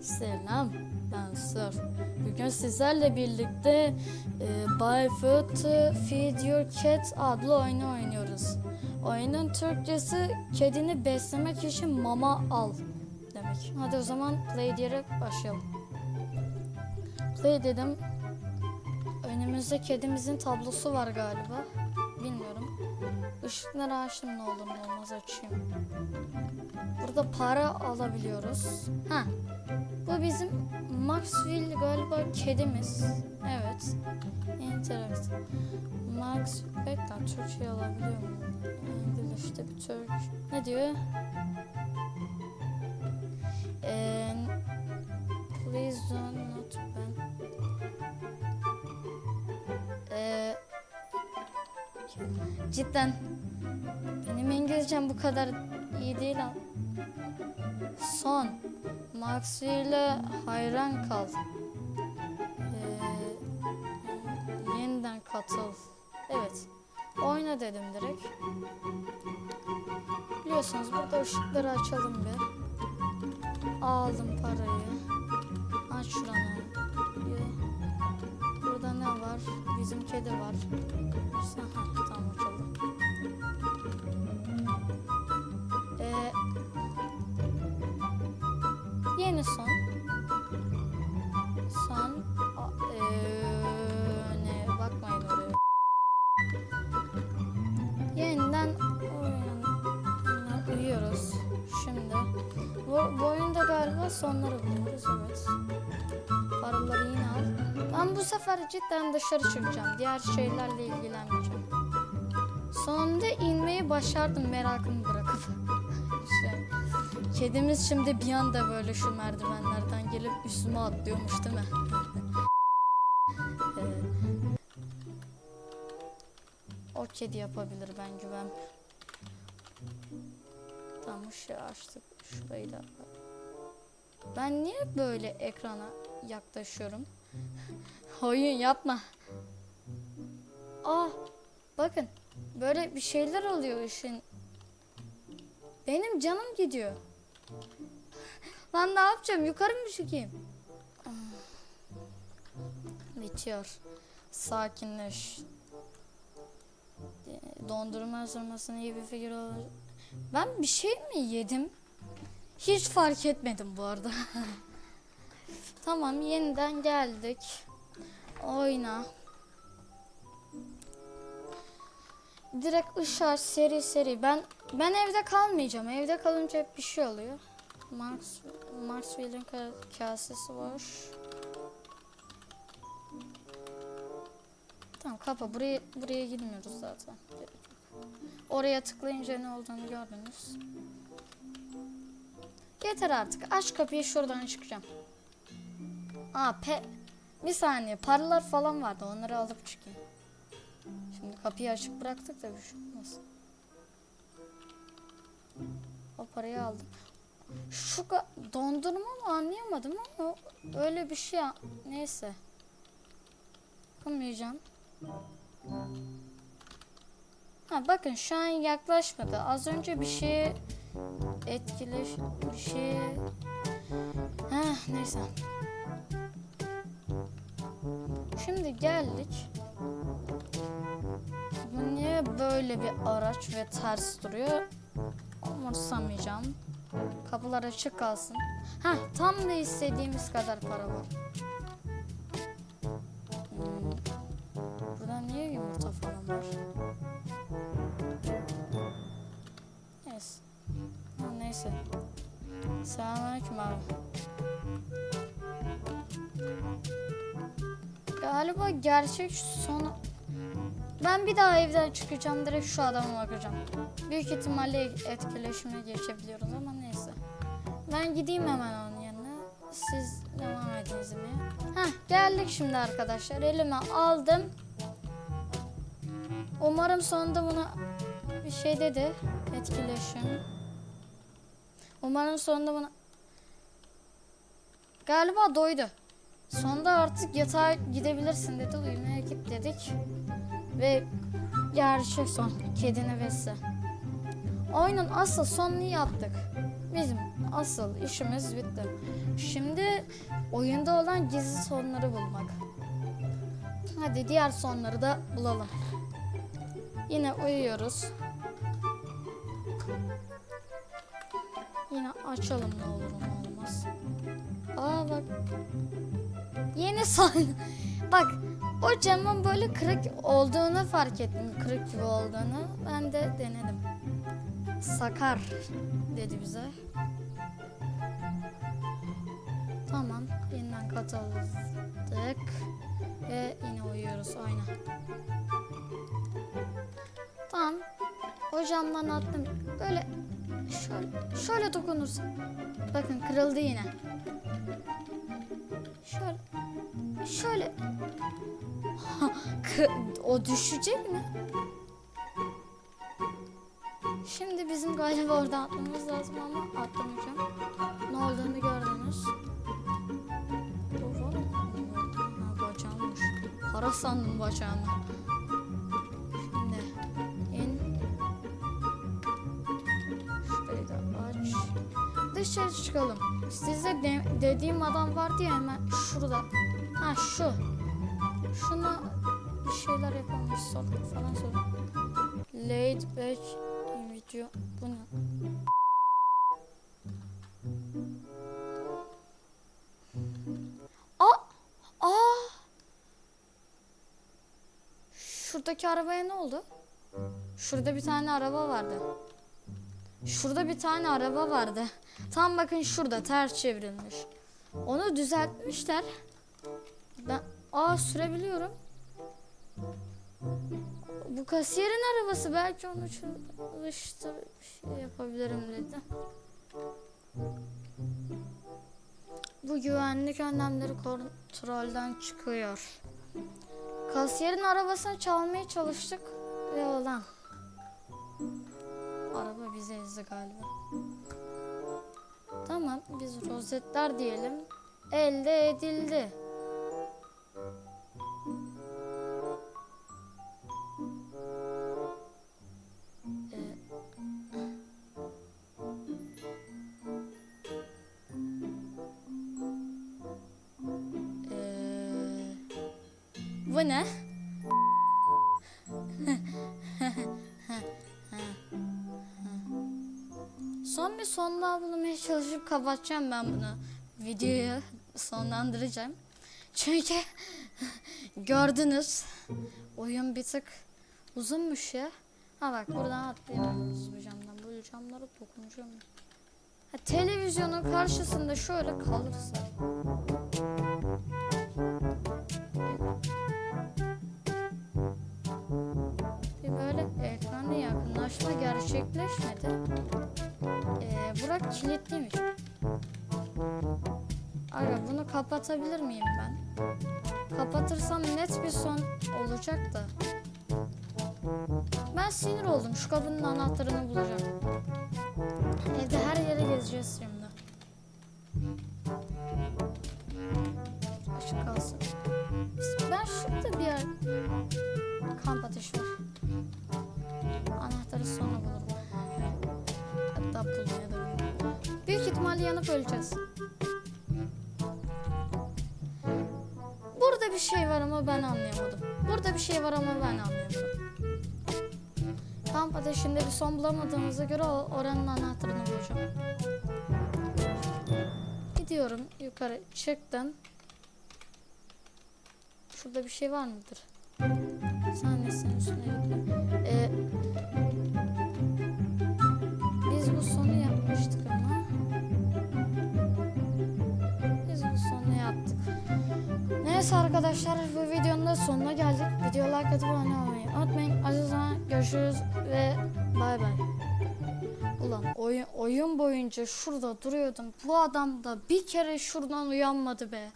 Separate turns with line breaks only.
Selam, ben Sir. Bugün sizlerle birlikte e, to Feed Your Cat adlı oyunu oynuyoruz. Oyunun Türkçesi kedini beslemek için mama al demek. Hadi o zaman play diyerek başlayalım. Play dedim. Önümüzde kedimizin tablosu var galiba. Bilmiyorum. Işıkları açtım ne olur ne olmaz açayım. Burada para alabiliyoruz. Ha. Bu bizim Maxwell galiba kedimiz. Evet. Interact. Max Bekler Türkçe alabiliyor muyum? İngilizce bir Türk. Ne diyor? And please do not ben. Ee, cidden benim İngilizcem bu kadar iyi değil ama. Son. Maxwell'e hayran kal. Ee, yeniden katıl. Evet. Oyna dedim direkt. Biliyorsunuz burada ışıkları açalım bir. Aldım parayı. Aç şuranı. Burada ne var? Bizim kedi var. Aha, tamam açalım. Son. Son. A- eee, ne bakmayın oraya. Yeniden uyan- uyuyoruz. Şimdi. Bu, bu oyunda galiba sonları buluyoruz evet. Paraları yine al. Ben bu sefer cidden dışarı çıkacağım. Diğer şeylerle ilgilenmeyeceğim. Sonunda inmeyi başardım merakımı. Kedimiz şimdi bir anda böyle şu merdivenlerden gelip üstüme atlıyormuş değil mi? Ee, o kedi yapabilir ben güven. Tamam ışığı açtık. Şurayı da. Ben niye böyle ekrana yaklaşıyorum? Oyun yapma. Aa, bakın. Böyle bir şeyler oluyor ışın. Benim canım gidiyor. Lan ne yapacağım? Yukarı mı çıkayım? Ah. Bitiyor. Sakinleş. Ee, Dondurma ısırmasının iyi bir fikir olur. Ben bir şey mi yedim? Hiç fark etmedim bu arada. tamam yeniden geldik. Oyna. Direkt ışığa seri seri. Ben ben evde kalmayacağım. Evde kalınca hep bir şey oluyor. Marsville'in ka- kasesi var. Tamam kapa. Buraya buraya gitmiyoruz zaten. Oraya tıklayınca ne olduğunu gördünüz. Yeter artık. Aç kapıyı şuradan çıkacağım. Aa pe bir saniye paralar falan vardı. Onları alıp çıkayım. Şimdi kapıyı açık bıraktık da bir şey. O parayı aldım. Şu dondurma mı anlayamadım ama öyle bir şey neyse. Bakmayacağım. Ha bakın şu an yaklaşmadı. Az önce bir şey etkileş bir şey ha neyse. Şimdi geldik. Bu niye böyle bir araç ve ters duruyor? Umursamayacağım. Kapılar açık kalsın. Ha tam da istediğimiz kadar para var. Hmm. Burada niye yumurta falan var? Neyse. Ha, neyse. Selamünaleyküm abi. Galiba gerçek sonu... Ben bir daha evden çıkacağım direkt şu adama bakacağım. Büyük ihtimalle etkileşime geçebiliyoruz ama neyse. Ben gideyim hemen onun yanına. Siz devam edin izlemeye. Heh geldik şimdi arkadaşlar. Elime aldım. Umarım sonunda buna bir şey dedi. Etkileşim. Umarım sonunda buna... Galiba doydu. Sonunda artık yatağa gidebilirsin dedi. Uyumaya git dedik. Ve gerçek son. Kedini besle. Oyunun asıl sonunu yaptık. Bizim asıl işimiz bitti. Şimdi oyunda olan gizli sonları bulmak. Hadi diğer sonları da bulalım. Yine uyuyoruz. Yine açalım ne olur ne olmaz. Aa bak. Yeni son. bak o camın böyle kırık olduğunu fark ettim. Kırık gibi olduğunu. Ben de denedim. Sakar dedi bize. Tamam. Yeniden katıldık. Ve yine uyuyoruz. Aynen. Tamam. O camdan attım. Böyle şöyle, şöyle dokunursun. Bakın kırıldı yine. Şöyle. Şöyle. O düşecek mi? Şimdi bizim galiba orada atmamız lazım ama atlamayacağım. Ne olduğunu gördünüz. Bacağımış. Para sandım bacağını. Çıkalım. Size de- dediğim adam vardı ya hemen şurada. Ha şu. Şuna bir şeyler yapalım. Sor falan sor. Laid back video. Bu ne? Aa! Aa! Şuradaki arabaya ne oldu? Şurada bir tane araba vardı. Şurada bir tane araba vardı. Tam bakın şurada ters çevrilmiş. Onu düzeltmişler. Ben aa sürebiliyorum. Bu kasiyerin arabası belki için işte bir şey yapabilirim dedi. Bu güvenlik önlemleri kontrolden çıkıyor. Kasiyerin arabasını çalmaya çalıştık ve olan. Araba bize ezdi galiba. Tamam biz rozetler diyelim. Elde edildi. Ee, Ee, bu ne? Son bir son daha bulmaya çalışıp kapatacağım ben bunu. Videoyu sonlandıracağım. Çünkü gördünüz oyun bir tık uzunmuş ya. Ha bak buradan atlayamıyoruz bu camdan. Bu camlara dokunacağım. Ha, televizyonun karşısında şöyle kalırsa. Yakınlaşma gerçekleşmedi. Ee, Burak kilitliymiş. Aga bunu kapatabilir miyim ben? Kapatırsam net bir son olacak da. Ben sinir oldum. Şu kapının anahtarını bulacağım. Evde her yere gezeceğiz şimdi. Açık kalsın. Ben şurada bir yer... Kamp ateşi var. İhtimalle yanıp öleceğiz. Burada bir şey var ama ben anlayamadım. Burada bir şey var ama ben anlayamadım. Kamp ateşinde bir son bulamadığımıza göre oranın anahtarını bulacağım. Gidiyorum yukarı çıktım. Şurada bir şey var mıdır? Sahnesinin üstüne gidiyorum. Ee, biz bu sonu yapmıştık ama. Neyse arkadaşlar bu videonun da sonuna geldik. Video like atıp abone olmayı unutmayın. O görüşürüz ve bay bay. Ulan oyun, oyun boyunca şurada duruyordum. Bu adam da bir kere şuradan uyanmadı be.